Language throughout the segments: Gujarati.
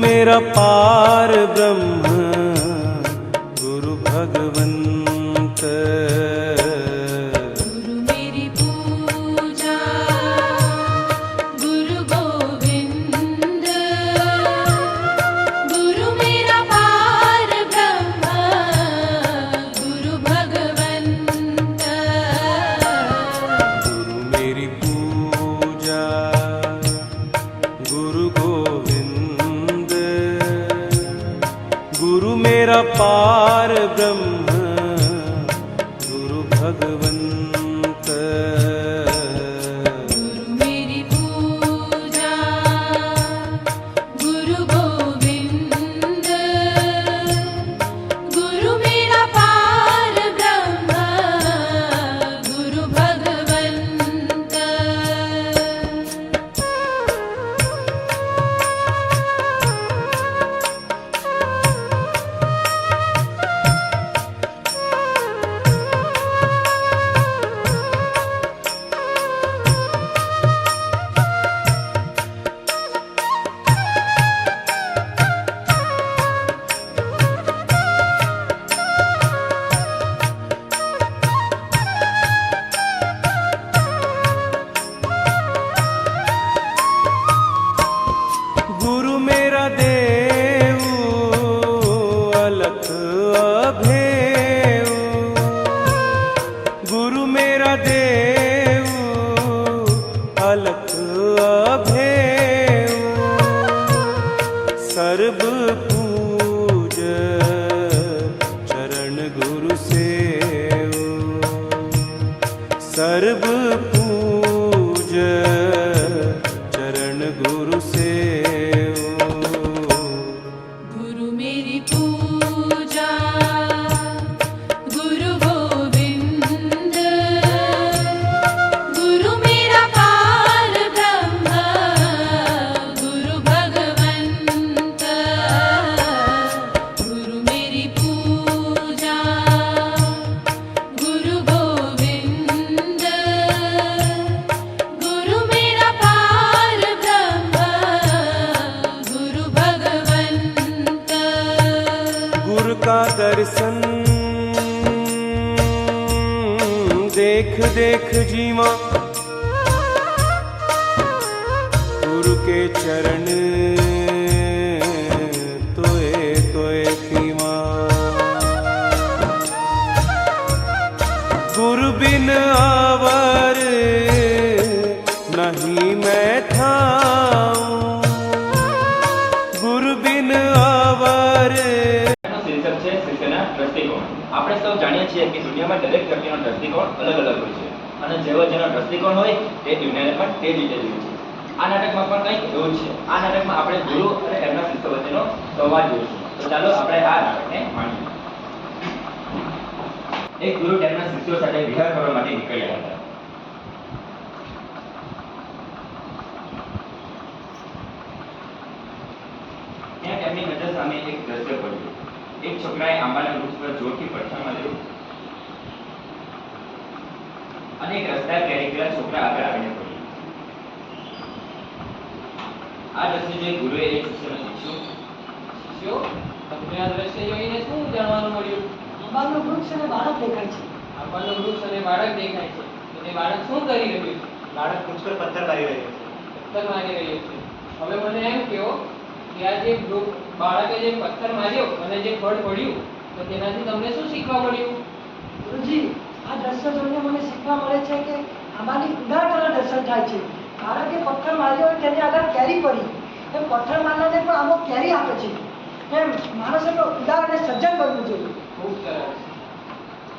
मेरा पार ब्रह्म गुरु भगवन्त अपार ब्रह्म દેખ દેખ જીવા ગુરુ કે ચરણ તોએ તોએ પીવા ગુરુ બિન આવર નહીં મેં થાઉં ગુરુ બિન દ્રષ્ટિકોણ. આપણે સૌ જાણીએ છીએ કે દુનિયામાં દરેક વ્યક્તિનો દ્રષ્ટિકોણ અલગ અલગ હોય છે અને જેવો જેનો દ્રષ્ટિકોણ હોય તે દુનિયાને પણ તે રીતે જોઈએ છે. આ નાટકમાં પણ કંઈક એવું છે. આ નાટકમાં આપણે ગુરુ અને એમના શિષ્ય વચ્ચેનો સંવાદ જોઈશું. તો ચાલો આપણે આ નાટકને માણીએ. એક ગુરુ તેમના શિષ્યો સાથે વિહાર કરવા માટે નીકળ્યા હતા. ત્યાં તેમની નજર સામે એક દ્રશ્ય પડ્યું. એક છોકરાએ આંબાના વૃક્ષ પર જોરથી પડછા માર્યો. અને એક રસ્તા કેરી પેલા છોકરા આગળ આવીને પડ્યું આ દ્રશ્ય જોઈ ગુરુએ એક શિષ્યને પૂછ્યું શિષ્યો તમને આ દ્રશ્ય જોઈને શું જાણવાનું મળ્યું? આંબાનું વૃક્ષ અને બાળક દેખાય છે. આપણને વૃક્ષ અને બાળક દેખાય છે. તો તે બાળક શું કરી રહ્યું છે? બાળક વૃક્ષ પર પથ્થર મારી રહ્યો છે. પથ્થર મારી રહ્યું છે. હવે મને એમ કહો કે આ જે બાળકે જે પથ્થર માર્યો અને જે ફળ પડ્યું તો તેનાથી તમને શું શીખવા મળ્યું? ગુરુજી આ દ્રશ્ય જોઈને મને શીખવા મળે છે કે આમાંથી ઉદાહરણ દર્શન થાય છે. બાળકે પથ્થર માર્યો હોય તેની આગળ કેરી પડી. એમ પથ્થર મારનારને પણ આંબો કેરી આપે છે. એમ માણસે પણ ઉદાર અને સજ્જન બનવું જોઈએ. ખૂબ સરસ.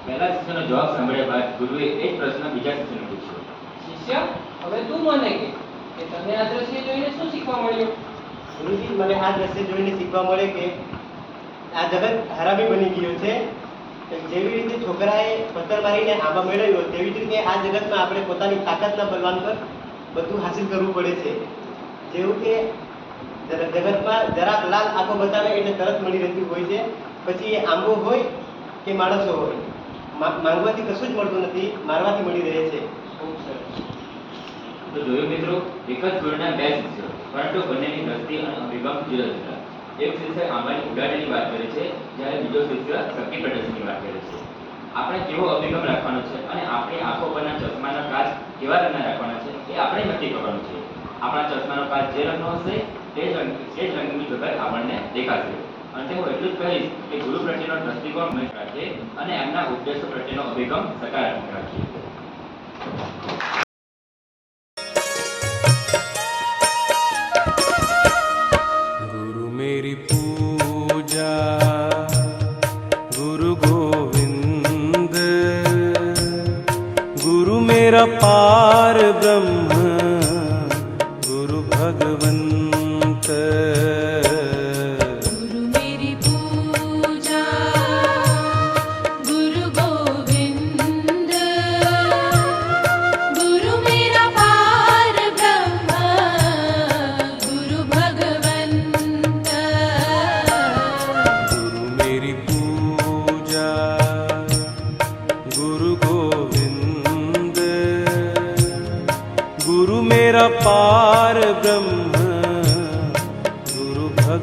પહેલા શિષ્યનો જવાબ સાંભળ્યા બાદ ગુરુએ એ જ પ્રશ્ન બીજા શિષ્યને પૂછ્યો. શિષ્ય હવે તું મને કે કે તને આ દ્રશ્ય જોઈને શું શીખવા મળ્યું? ગુરુજી મને આ દ્રશ્ય જોઈને શીખવા મળે કે આ જગત હરામી બની ગયું છે. જેવી રીતે છોકરાએ પથ્થર મારીને આંબા મેળવ્યો, તેવી જ રીતે આ જગતમાં આપણે પોતાની તાકાતના બલવાન પર બધું હાસિલ કરવું પડે છે. જેવું કે જગ- જગતમાં જરાક લાલ આંખો બતાવે એટલે તરત મળી રહેતું હોય છે. પછી એ આંબો હોય કે માણસો હોય માંગવાથી કશું જ મળતું નથી, મારવાથી મળી રહે છે. ખૂબ સરસ. તો જોયું મિત્રો, એક જ ગુરુના બે શિષ્યો, પરંતુ બંનેની દ્રષ્ટિ અને અભિગમ જુદા જુદા. એક શિષ્ય આંબાની ઉડાડની વાત કરે છે, જ્યારે બીજો શિષ્ય શક્તિ પ્રદર્શનની વાત કરે છે. આપણે કેવો અભિગમ રાખવાનો છે અને આપણી આંખો પરના ચશ્માના કાચ કેવા રંગના રાખવાના છે, એ આપણે નક્કી કરવાનું છે. આપણા ચશ્માનો કાચ જે રંગનો હશે, તે જ રંગ તે જ રંગની જગત આપણને દેખાશે. અને હું એટલું જ કહીશ કે ગુરુ પ્રત્યેનો દ્રષ્ટિકોણ હંમેશ રાખીએ અને એમના ઉપદેશો પ્રત્યેનો અભિગમ સકારાત્મક રાખીએ पार ब्रह्म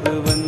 पार ब्रह्म गुरु भगवंत